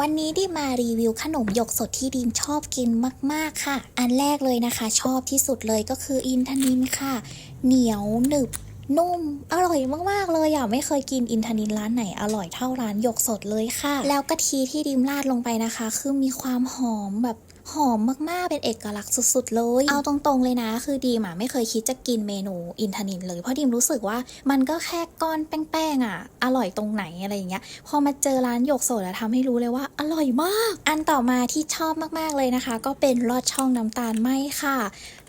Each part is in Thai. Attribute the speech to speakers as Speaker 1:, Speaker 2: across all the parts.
Speaker 1: วันนี้ดิมารีวิวขนมหยกสดที่ดิมชอบกินมาก ๆ ค่ะ อันแรกเลยนะคะ ชอบที่สุดเลยก็คืออินทนินค่ะ เหนียวหนึบนุ่ม อร่อยมาก ๆ เลยอะ ไม่เคยกินอินทนินร้านไหนอร่อยเท่าร้านหยกสดเลยค่ะ แล้วกะทิที่ดิมราดลงไปนะคะ คือมีความหอมแบบ หอมมากๆ เป็นเอกลักษณ์สุดๆ เลย เอาตรงๆเลยนะ คือดีมอะไม่เคยคิดจะกินเมนูอินทนินเลย เพราะดีมรู้สึกว่ามันก็แค่ก้อนแป้งๆอะ อร่อยตรงไหนอะไรอย่างเงี้ย พอมาเจอร้านหยกโสดอะทำให้รู้เลยว่าอร่อยมาก อันต่อมาที่ชอบมากๆเลยนะคะ ก็เป็นลอดช่องน้ำตาลไหมค่ะ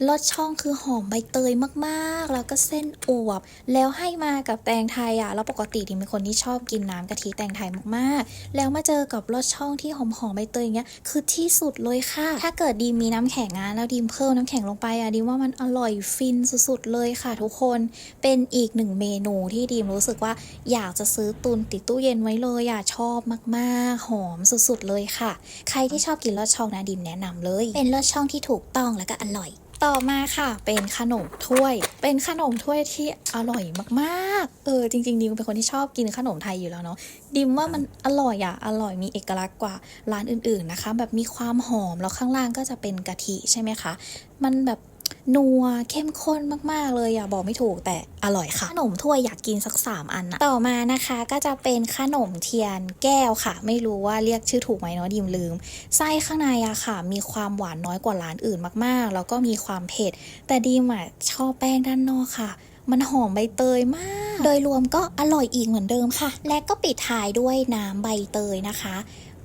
Speaker 1: ลอดช่องคือหอมใบเตยมากๆ แล้วก็เส้นอวบ แล้วให้มากับแตงไทยอะ แล้วปกติดิมเป็นคนที่ชอบกินน้ำกะทิแตงไทยมากๆ แล้วมาเจอกับลอดช่องที่หอมๆใบเตยอย่างเงี้ย คือที่สุดเลยค่ะถ้าเกิดดีมมีน้ำแข็งอะแล้วดีมเพิ่มน้ำแข็งลงไปอะดีมว่ามันอร่อยฟินสุดๆเลยค่ะทุกคนเป็นอีกหนึ่งเมนูที่ดีมรู้สึกว่าอยากจะซื้อตุนติดตู้เย็นไว้เลยอะชอบมากๆ หอมสุดๆเลยค่ะ ใครที่ชอบกินลอดช่องนะดิมแนะนำเลย เป็นลอดช่องที่ถูกต้องแล้วก็อร่อย ต่อมาค่ะ เป็นขนมถ้วย เป็นขนมถ้วยที่อร่อยมากๆ เออจริงๆดิมเป็นคนที่ชอบกินขนมไทยอยู่แล้วเนาะ ดิมว่ามันอร่อยอะอร่อยมีเอกลักษณ์กว่าร้านอื่นๆนะคะ แบบมีความหอมแล้วข้างล่างก็จะเป็นกะทิใช่ไหมคะ มันแบบ นัวเข้มข้นมาก ๆ เลยอะ บอกไม่ถูกแต่อร่อยค่ะ ขนมถ้วยอยากกินสัก 3 อันนะต่อมานะคะก็จะเป็นขนมเทียนแก้วค่ะ ไม่รู้ว่าเรียกชื่อถูกไหมเนาะดิมลืม ไส้ข้างในอะค่ะ มีความหวานน้อยกว่าร้านอื่นมากๆ แล้วก็มีความเผ็ด แต่ดิมอะชอบแป้งด้านนอกค่ะ มันหอมใบเตยมาก โดยรวมก็อร่อยอีกเหมือนเดิมค่ะ และก็ปิดท้ายด้วยน้ำใบเตยนะคะ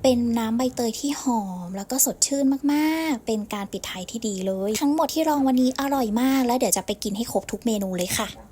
Speaker 1: เป็นน้ำใบเตยที่หอม แล้วก็สดชื่นมากๆ เป็นการปิดท้ายที่ดีเลย ทั้งหมดที่ลองวันนี้อร่อยมาก แล้วเดี๋ยวจะไปกินให้ครบทุกเมนูเลยค่ะ